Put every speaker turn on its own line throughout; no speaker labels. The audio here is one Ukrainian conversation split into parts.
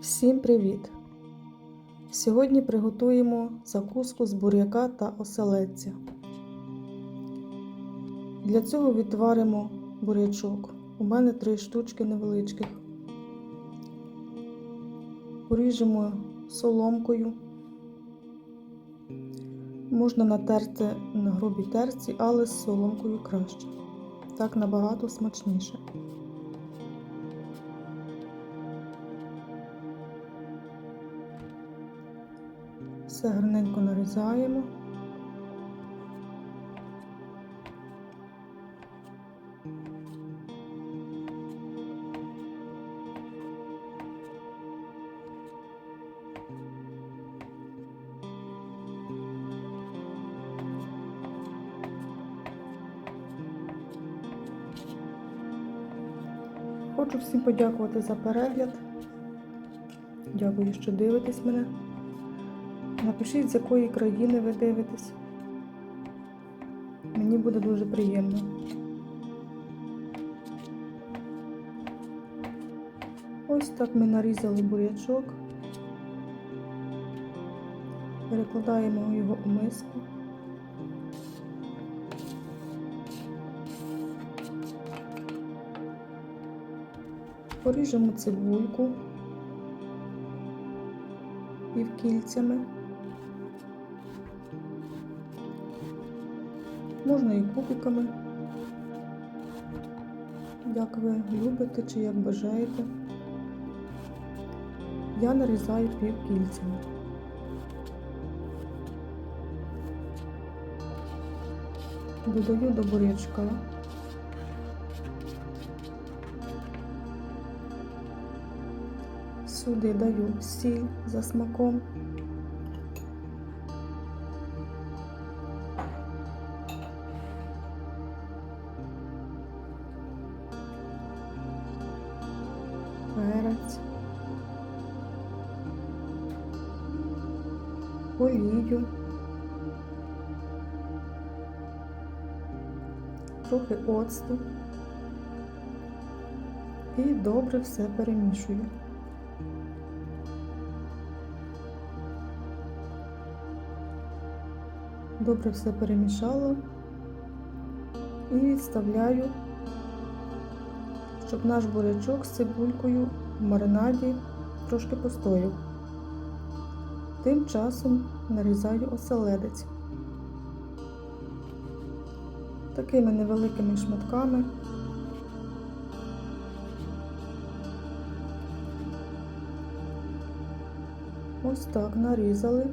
Всім привіт! Сьогодні приготуємо закуску з буряка та оселедця. Для цього відваримо бурячок. У мене три штучки невеличких. Поріжемо соломкою. Можна натерти на грубій терці, але з соломкою краще. Так набагато смачніше. Все гарненько нарізаємо. Хочу всім подякувати за перегляд. Дякую, що дивитесь мене. Напишіть, з якої країни ви дивитесь. Мені буде дуже приємно. Ось так ми нарізали бурячок. Перекладаємо його у миску. Поріжемо цибульку півкільцями. Можна і кубиками, як ви любите чи як бажаєте. Я нарізаю півкільцями. Додаю до бурячка. Сюди даю сіль за смаком. Олію, трохи оцту і добре все перемішую. Добре все перемішала і відставляю щоб наш бурячок з цибулькою в маринаді трошки постояв. Тим часом нарізаю оселедець. Такими невеликими шматками. Ось так нарізали.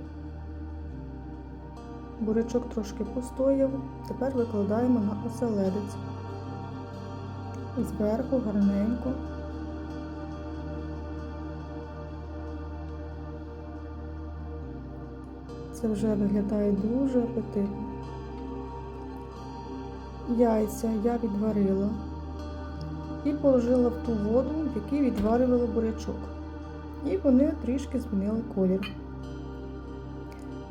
Бурячок трошки постояв, тепер викладаємо на оселедець зверху гарненько. Це вже виглядає дуже апетитно. Яйця я відварила і положила в ту воду, в якій відварювала бурячок. І вони трішки змінили колір.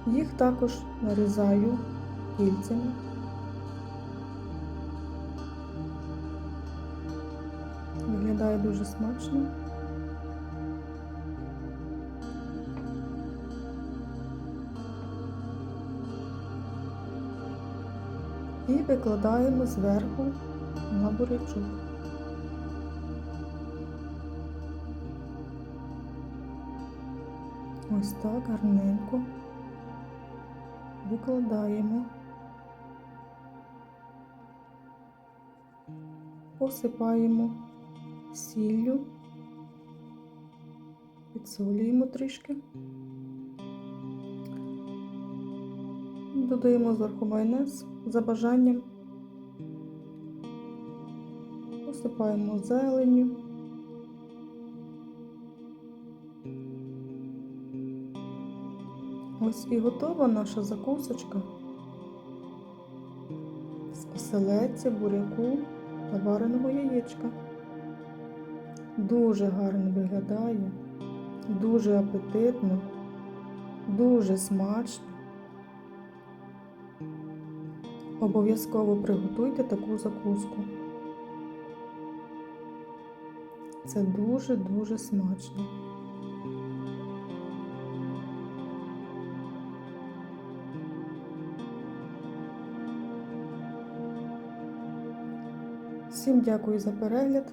Їх також нарізаю кільцями. Виглядає дуже смачно. І викладаємо зверху на бурячок. Ось так гарненько викладаємо. Посипаємо сіллю, підсолюємо трішки, додаємо зверху майонез за бажанням, посипаємо зеленню. Ось і готова наша закусочка з оселедця, буряку та вареного яєчка. Дуже гарно виглядає, дуже апетитно, дуже смачно. Обов'язково приготуйте таку закуску. Це дуже-дуже смачно. Всім дякую за перегляд.